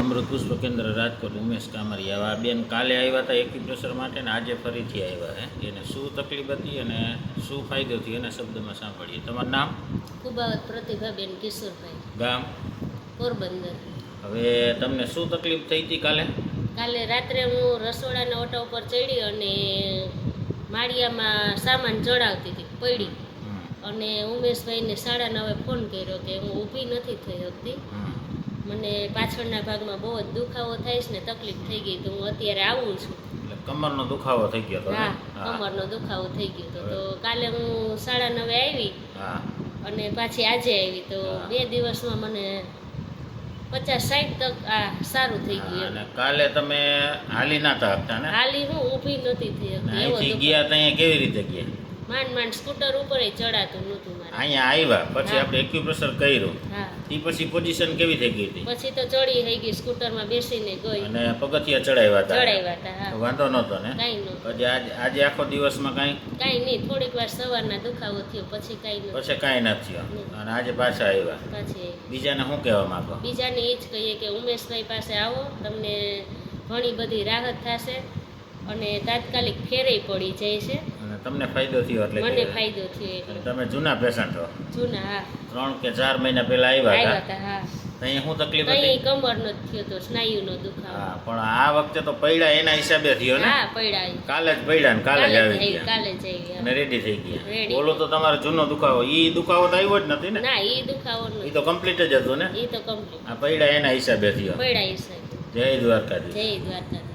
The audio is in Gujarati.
અમૃત પુષ્પ કેન્દ્ર રાજકોટ ઉમેશ કામરિયા. આ બેન કાલે આવ્યા હતા એક્યુપ્રેશર માટે ને આજે ફરીથી આવ્યા હે. એને શું તકલીફ હતી અને શું ફાયદો થયો એના શબ્દમાં સાંભળીએ. તમારું નામ? કુબાવત પ્રતિભાબેન કિશોરભાઈ. ગામ? પોરબંદર. હવે તમને શું તકલીફ થઈ હતી કાલે? કાલે રાત્રે હું રસોડાના ઓટા ઉપર ચડી અને માળિયામાં સામાન ચડાવતી હતી પડી. અને ઉમેશભાઈને સાડા નવે ફોન કર્યો કે હું ઊભી નથી થઈ શકતી. હમ. મને પાછળના ભાગમાં બહુ જ દુખાવો થાય છે ને તકલીફ થઈ ગઈ તો હું અત્યારે આવું છું. કમરનો દુખાવો થઈ ગયો હતો હા કમરનો દુખાવો થઈ ગયો હતો તો કાલે હું સાડા નવે આવી અને પાછી આજે આવી તો બે દિવસમાં મને પચાસ સાઠ તક આ સારું થઈ ગયું અને કાલે તમે હાલી ના હતા ને? હાલી હું ઊભી નહોતી થઈ ગયા ત્યાં કેવી રીતે ગયા? માંડ માંડ સ્કૂટર ઉપર ચડાતું નહોતું મારે. અહીંયા આવ્યા પછી આપણે એક્યુપ્રેશર કર્યું. હા. એ પછી પોઝિશન કેવી થઈ ગઈ હતી? પછી તો ચડી થઈ ગઈ સ્કૂટરમાં બેસીને ગઈ. અને પગથિયા ચડાવ્યા હતા ચડાવ્યા હતા હા. વાંધો નહોતો ને? કાંઈ નહોતું. પછી આજે આજે આખો દિવસમાં કાંઈ? કાંઈ નહીં થોડીક વાર સવારના દુખાવો થયો પછી કાંઈ નહીં પછી કાંઈ નથી થયો. અને આજે પાછા આવ્યા. પાછી બીજાને શું કહેવા માંગો? બીજાને એ જ કહીએ કે ઉમેશભાઈ પાસે આવો તમને ઘણી બધી રાહત થશે અને તાત્કાલિક ફેરે પડી જાય છે. તમને ફાયદો થયો એટલે મને ફાયદો થયો તમે જૂના પેશન્ટ છો જૂના હા. ત્રણ કે ચાર મહિના પહેલા આવ્યા હતા. હા. અહીં શું તકલીફ હતી? હતી કમરનો થયો તો સ્નાયુનો દુખાવો. હા પણ આ વખતે તો પૈડા એના હિસાબે થયો ને? હા પડ્યા કાલે જ પૈડા ને કાલે જ આવી ગયા. કાલે જ આવી અને રેડી થઈ ગયા. બોલો તો તમારો જૂનો દુખાવો. ઈ દુખાવો તો આવ્યો જ નથી ને? ના એ દુખાવો ઈ તો કમ્પ્લીટ જ હતો ને? એ તો કમ્પ્લીટ આ પૈડા એના હિસાબે થયો. પડ્યા હિસાબે. જય દ્વારકાધીશ. જય દ્વારકા